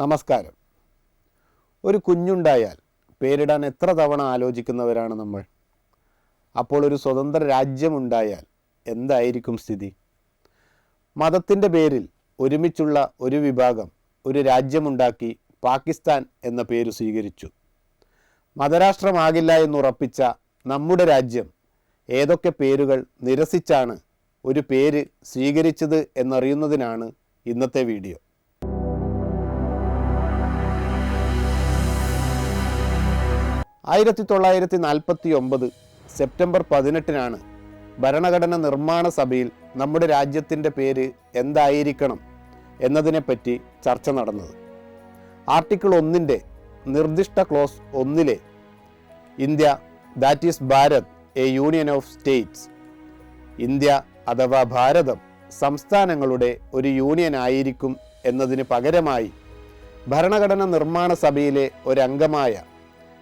നമസ്കാരം. ഒരു കുഞ്ഞുണ്ടായാൽ പേരിടാൻ എത്ര തവണ ആലോചിക്കുന്നവരാണ് നമ്മൾ? അപ്പോൾ ഒരു സ്വതന്ത്ര രാജ്യമുണ്ടായാൽ എന്തായിരിക്കും സ്ഥിതി? മതത്തിന്റെ പേരിൽ ഒരുമിച്ചുള്ള ഒരു വിഭാഗം ഒരു രാജ്യമുണ്ടാക്കി പാകിസ്ഥാൻ എന്ന പേര് സ്വീകരിച്ചു. മതരാഷ്ട്രമാകില്ല എന്നുറപ്പിച്ച നമ്മുടെ രാജ്യം ഏതൊക്കെ പേരുകൾ നിരസിച്ചാണ് ഒരു പേര് സ്വീകരിച്ചത് എന്നറിയുന്നതിനാണ് ഇന്നത്തെ വീഡിയോ. ആയിരത്തി തൊള്ളായിരത്തി നാൽപ്പത്തി ഒമ്പത് സെപ്റ്റംബർ പതിനെട്ടിനാണ് ഭരണഘടന നിർമ്മാണ സഭയിൽ നമ്മുടെ രാജ്യത്തിന്റെ പേര് എന്തായിരിക്കണം എന്നതിനെപ്പറ്റി ചർച്ച നടന്നത്. ആർട്ടിക്കിൾ ഒന്നിന്റെ നിർദ്ദിഷ്ട ക്ലോസ് ഒന്നിലെ India that is Bharat a union of states. India അഥവാ ഭാരതം സംസ്ഥാനങ്ങളുടെ ഒരു യൂണിയൻ ആയിരിക്കും എന്നതിന് പകരമായി ഭരണഘടന നിർമ്മാണ സഭയിലെ ഒരംഗമായ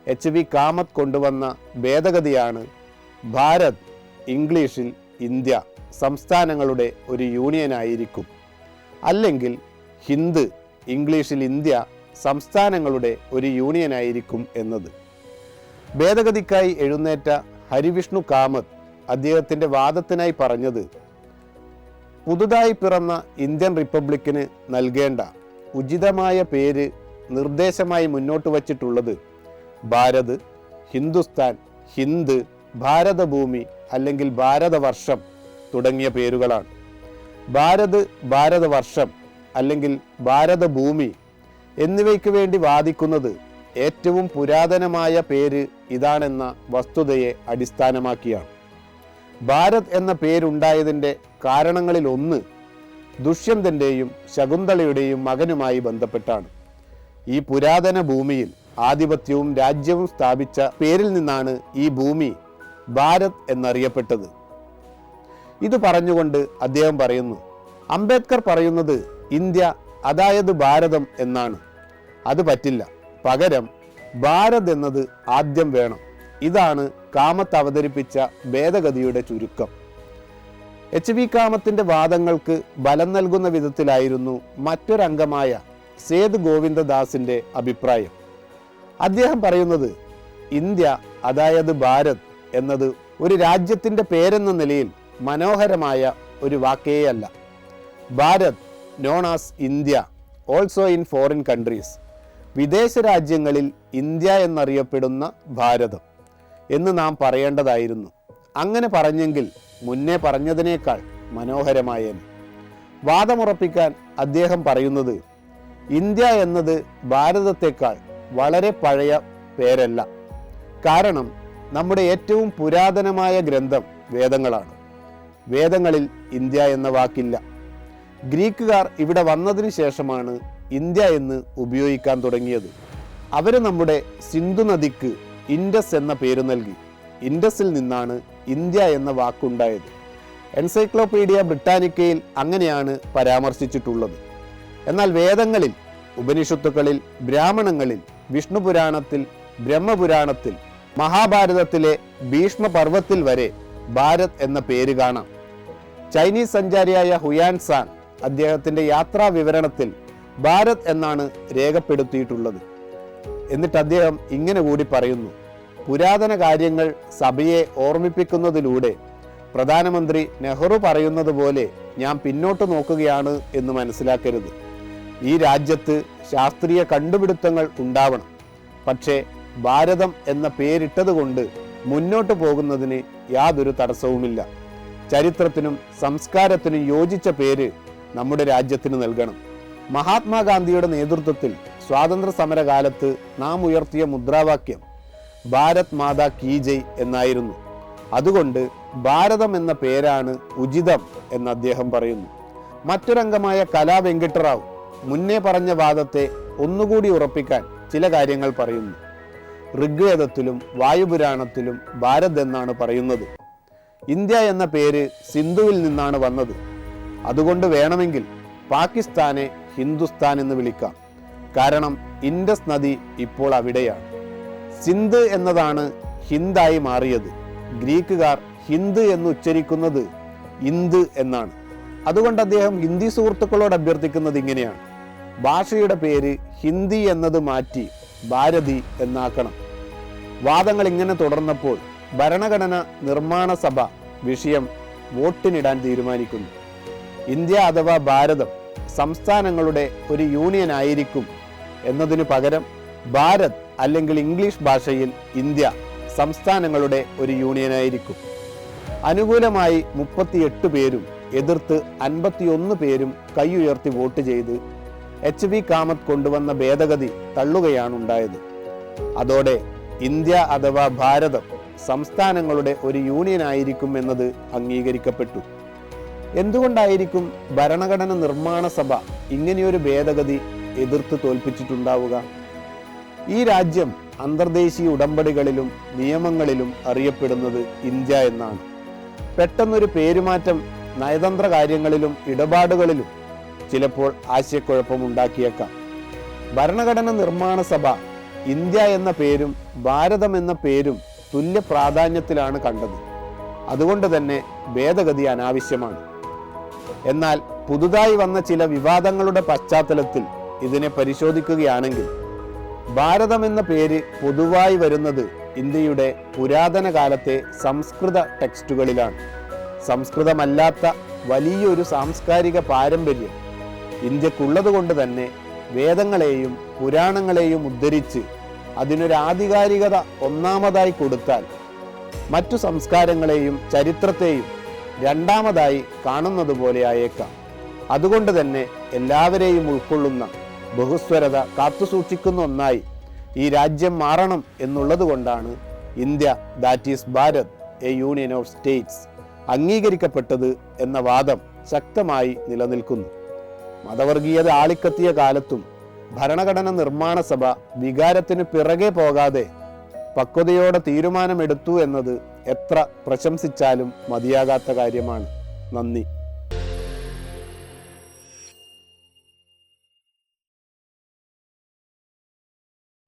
എച്ച് വി കാമത്ത് കൊണ്ടുവന്ന ഭേദഗതിയാണ് ഭാരത് ഇംഗ്ലീഷിൽ ഇന്ത്യ സംസ്ഥാനങ്ങളുടെ ഒരു യൂണിയനായിരിക്കും അല്ലെങ്കിൽ ഹിന്ദ് ഇംഗ്ലീഷിൽ ഇന്ത്യ സംസ്ഥാനങ്ങളുടെ ഒരു യൂണിയനായിരിക്കും എന്നത്. ഭേദഗതിക്കായി എഴുന്നേറ്റ ഹരിവിഷ്ണു കാമത്ത് അദ്ദേഹത്തിന്റെ വാദത്തിനായി പറഞ്ഞത് പുതുതായി പിറന്ന ഇന്ത്യൻ റിപ്പബ്ലിക്കിന് നൽകേണ്ട ഉചിതമായ പേര് നിർദ്ദേശമായി മുന്നോട്ട് വച്ചിട്ടുള്ളത് ഭാരത് ഹിന്ദുസ്ഥാൻ ഹിന്ദ് ഭാരതഭൂമി അല്ലെങ്കിൽ ഭാരതവർഷം തുടങ്ങിയ പേരുകളാണ്. ഭാരത് ഭാരതവർഷം അല്ലെങ്കിൽ ഭാരതഭൂമി എന്നിവയ്ക്ക് വേണ്ടി വാദിക്കുന്നത് ഏറ്റവും പുരാതനമായ പേര് ഇതാണെന്ന വസ്തുതയെ അടിസ്ഥാനമാക്കിയാണ്. ഭാരത് എന്ന പേരുണ്ടായതിന്റെ കാരണങ്ങളിൽ ഒന്ന് ദുഷ്യന്തന്റെയും ശകുന്തളയുടെയും മകനുമായി ബന്ധപ്പെട്ടാണ്. ഈ പുരാതന ഭൂമിയിൽ ആധിപത്യവും രാജ്യവും സ്ഥാപിച്ച പേരിൽ നിന്നാണ് ഈ ഭൂമി ഭാരത് എന്നറിയപ്പെട്ടത്. ഇത് പറഞ്ഞുകൊണ്ട് അദ്ദേഹം പറയുന്നു അംബേദ്കർ പറയുന്നത് ഇന്ത്യ അതായത് ഭാരതം എന്നാണ്. അത് പറ്റില്ല. പകരം ഭാരത് എന്നത് ആദ്യം വേണം. ഇതാണ് കാമത്ത് അവതരിപ്പിച്ച ഭേദഗതിയുടെ ചുരുക്കം. എച്ച് വി കാമത്തിന്റെ വാദങ്ങൾക്ക് ബലം നൽകുന്ന വിധത്തിലായിരുന്നു മറ്റൊരംഗമായ സേത് ഗോവിന്ദദാസിന്റെ അഭിപ്രായം. അദ്ദേഹം പറയുന്നത് ഇന്ത്യ അതായത് ഭാരത് എന്നത് ഒരു രാജ്യത്തിന്റെ പേരെന്ന നിലയിൽ മനോഹരമായ ഒരു വാക്കേയല്ല. Bharat known as India also in foreign countries വിദേശ രാജ്യങ്ങളിൽ ഇന്ത്യ എന്നറിയപ്പെടുന്ന ഭാരതം എന്ന് നാം പറയേണ്ടതായിരുന്നു. അങ്ങനെ പറഞ്ഞെങ്കിൽ മുന്നേ പറഞ്ഞതിനേക്കാൾ മനോഹരമായേനെ. വാദമുറപ്പിക്കാൻ അദ്ദേഹം പറയുന്നത് ഇന്ത്യ എന്നത് ഭാരതത്തെക്കാൾ വളരെ പഴയ പേരല്ല. കാരണം നമ്മുടെ ഏറ്റവും പുരാതനമായ ഗ്രന്ഥം വേദങ്ങളാണ്. വേദങ്ങളിൽ ഇന്ത്യ എന്ന വാക്കില്ല. ഗ്രീക്കുകാർ ഇവിടെ വന്നതിന് ശേഷമാണ് ഇന്ത്യ എന്ന് ഉപയോഗിക്കാൻ തുടങ്ങിയത്. അവർ നമ്മുടെ സിന്ധു നദിക്ക് ഇൻഡസ് എന്ന പേര് നൽകി. ഇൻഡസിൽ നിന്നാണ് ഇന്ത്യ എന്ന വാക്കുണ്ടായത്. എൻസൈക്ലോപീഡിയ ബ്രിട്ടാനിക്കയിൽ അങ്ങനെയാണ് പരാമർശിച്ചിട്ടുള്ളത്. എന്നാൽ വേദങ്ങളിൽ ഉപനിഷത്തുക്കളിൽ ബ്രാഹ്മണങ്ങളിൽ വിഷ്ണു പുരാണത്തിൽ ബ്രഹ്മപുരാണത്തിൽ മഹാഭാരതത്തിലെ ഭീഷ്മപർവത്തിൽ വരെ ഭാരത് എന്ന പേര് കാണാം. ചൈനീസ് സഞ്ചാരിയായ ഹുയാൻ സാൻ അദ്ദേഹത്തിന്റെ യാത്രാ വിവരണത്തിൽ ഭാരത് എന്നാണ് രേഖപ്പെടുത്തിയിട്ടുള്ളത്. എന്നിട്ട് അദ്ദേഹം ഇങ്ങനെ കൂടി പറയുന്നു പുരാതന കാര്യങ്ങൾ സഭയെ ഓർമ്മിപ്പിക്കുന്നതിലൂടെ പ്രധാനമന്ത്രി നെഹ്റു പറയുന്നത് പോലെ ഞാൻ പിന്നോട്ട് നോക്കുകയാണ് എന്ന് മനസ്സിലാക്കരുത്. ഈ രാജ്യത്ത് ശാസ്ത്രീയ കണ്ടുപിടുത്തങ്ങൾ ഉണ്ടാവണം. പക്ഷേ ഭാരതം എന്ന പേരിട്ടതുകൊണ്ട് മുന്നോട്ട് പോകുന്നതിന് യാതൊരു തടസ്സവുമില്ല. ചരിത്രത്തിനും സംസ്കാരത്തിനും യോജിച്ച പേര് നമ്മുടെ രാജ്യത്തിന് നൽകണം. മഹാത്മാഗാന്ധിയുടെ നേതൃത്വത്തിൽ സ്വാതന്ത്ര്യ സമരകാലത്ത് നാം ഉയർത്തിയ മുദ്രാവാക്യം ഭാരത് മാതാ കീ ജയ് എന്നായിരുന്നു. അതുകൊണ്ട് ഭാരതം എന്ന പേരാണ് ഉചിതം എന്ന് അദ്ദേഹം പറയുന്നു. മറ്റൊരംഗമായ കലാ വെങ്കിട്ടറാവു മുന്നേ പറഞ്ഞ വാദത്തെ ഒന്നുകൂടി ഉറപ്പിക്കാൻ ചില കാര്യങ്ങൾ പറയുന്നു. ഋഗ്വേദത്തിലും വായുപുരാണത്തിലും ഭാരത് എന്നാണ് പറയുന്നത്. ഇന്ത്യ എന്ന പേര് സിന്ധുവിൽ നിന്നാണ് വന്നത്. അതുകൊണ്ട് വേണമെങ്കിൽ പാകിസ്ഥാനെ ഹിന്ദുസ്ഥാൻ എന്ന് വിളിക്കാം. കാരണം ഇൻഡസ് നദി ഇപ്പോൾ അവിടെയാണ്. സിന്ധ് എന്നതാണ് ഹിന്ദായി മാറിയത്. ഗ്രീക്കുകാർ ഹിന്ദ് എന്ന് ഉച്ചരിക്കുന്നത് ഇന്ത് എന്നാണ്. അതുകൊണ്ട് അദ്ദേഹം ഹിന്ദി സുഹൃത്തുക്കളോട് അഭ്യർത്ഥിക്കുന്നത് ഇങ്ങനെയാണ്. ഭാഷയുടെ പേര് ഹിന്ദി എന്നത് മാറ്റി ഭാരതി എന്നാക്കണം. വാദങ്ങൾ ഇങ്ങനെ തുടർന്നപ്പോൾ ഭരണഘടന നിർമ്മാണ സഭ വിഷയം വോട്ടിനിടാൻ തീരുമാനിക്കുന്നു. ഇന്ത്യ അഥവാ ഭാരതം സംസ്ഥാനങ്ങളുടെ ഒരു യൂണിയൻ ആയിരിക്കും എന്നതിനു പകരം ഭാരത് അല്ലെങ്കിൽ ഇംഗ്ലീഷ് ഭാഷയിൽ ഇന്ത്യ സംസ്ഥാനങ്ങളുടെ ഒരു യൂണിയനായിരിക്കും അനുകൂലമായി മുപ്പത്തിയെട്ട് പേരും എതിർത്ത് അൻപത്തിയൊന്ന് പേരും കൈയുയർത്തി വോട്ട് ചെയ്ത് എച്ച് വി കാമത്ത് കൊണ്ടുവന്ന ഭേദഗതി തള്ളുകയാണ് ഉണ്ടായത് അതോടെ ഇന്ത്യ അഥവാ ഭാരതം സംസ്ഥാനങ്ങളുടെ ഒരു യൂണിയൻ ആയിരിക്കും എന്നത് അംഗീകരിക്കപ്പെട്ടു. എന്തുകൊണ്ടായിരിക്കും ഭരണഘടന നിർമ്മാണ സഭ ഇങ്ങനെയൊരു ഭേദഗതി എതിർത്ത് തോൽപ്പിച്ചിട്ടുണ്ടാവുക? ഈ രാജ്യം അന്തർദേശീയ ഉടമ്പടികളിലും നിയമങ്ങളിലും അറിയപ്പെടുന്നത് ഇന്ത്യ എന്നാണ്. പെട്ടെന്നൊരു പേരുമാറ്റം നയതന്ത്ര കാര്യങ്ങളിലും ഇടപാടുകളിലും ചിലപ്പോൾ ആശയക്കുഴപ്പമുണ്ടാക്കിയേക്കാം. ഭരണഘടന നിർമ്മാണ സഭ ഇന്ത്യ എന്ന പേരും ഭാരതം എന്ന പേരും തുല്യ പ്രാധാന്യത്തിലാണ് കണ്ടത്. അതുകൊണ്ട് തന്നെ ഭേദഗതി അനാവശ്യമാണ്. എന്നാൽ പുതുതായി വന്ന ചില വിവാദങ്ങളുടെ പശ്ചാത്തലത്തിൽ ഇതിനെ പരിശോധിക്കുകയാണെങ്കിൽ ഭാരതം എന്ന പേര് പൊതുവായി വരുന്നത് ഇന്ത്യയുടെ പുരാതന കാലത്തെ സംസ്കൃത ടെക്സ്റ്റുകളിലാണ്. സംസ്കൃതമല്ലാത്ത വലിയൊരു സാംസ്കാരിക പാരമ്പര്യം ഇന്ത്യക്കുള്ളത് കൊണ്ട് തന്നെ വേദങ്ങളെയും പുരാണങ്ങളെയും ഉദ്ധരിച്ച് അതിനൊരു ആധികാരികത ഒന്നാമതായി കൊടുത്താൽ മറ്റു സംസ്കാരങ്ങളെയും ചരിത്രത്തെയും രണ്ടാമതായി കാണുന്നത് പോലെ ആയേക്കാം അതുകൊണ്ട് തന്നെ എല്ലാവരെയും ഉൾക്കൊള്ളുന്ന ബഹുസ്വരത കാത്തുസൂക്ഷിക്കുന്ന ഒന്നായി ഈ രാജ്യം മാറണം എന്നുള്ളത് കൊണ്ടാണ് India that is Bharat a union of states അംഗീകരിക്കപ്പെട്ടത് എന്ന വാദം ശക്തമായി നിലനിൽക്കുന്നു. മതവർഗീയത ആളിക്കത്തിയ കാലത്തും ഭരണഘടന നിർമ്മാണ സഭ വികാരത്തിന് പിറകെ പോകാതെ പക്വതയോടെ തീരുമാനമെടുത്തു എന്നത് എത്ര പ്രശംസിച്ചാലും മതിയാകാത്ത കാര്യമാണ്. നന്ദി.